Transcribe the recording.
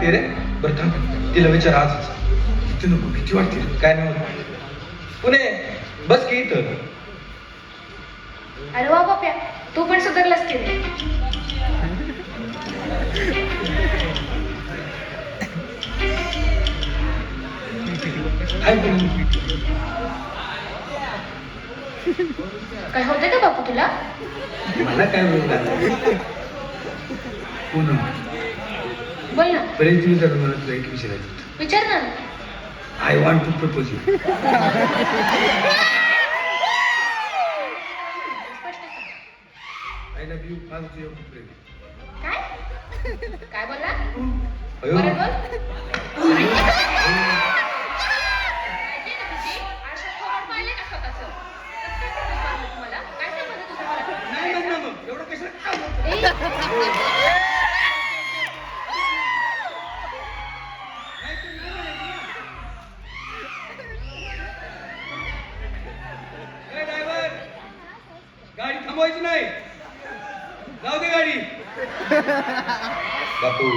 वाटते रे? बरं थांब तिला विचार आजच किती नको किती वाटते? काय नाही होत. पुणे बस की इथं. अरे वा बाप्या तू पण सुधारलास की रे. हाय पुणे. काय होतंय का बापू तुला? मला काय पुन्हा बोल ना बरेच दिवस झाले मला तुला एक विचारायचं विचार ना I want to propose you स्पष्ट सांग आय लव्ह यू माझं तुझ्या खूप प्रेम आहे. काय काय बोलला अयो. परत बोल माहितीये ना तुझी? आरशात थोबाड पाहिलंय का स्वतःचं? कसं काय समजलं पाहिलं तुम्हाला? काय समजलं तुझं मला? नाही नाही, नाही, नाही. एवढं कशाला काय बोलतो? ए, ए, थांबवायची नाही. जाऊ दे गाडी.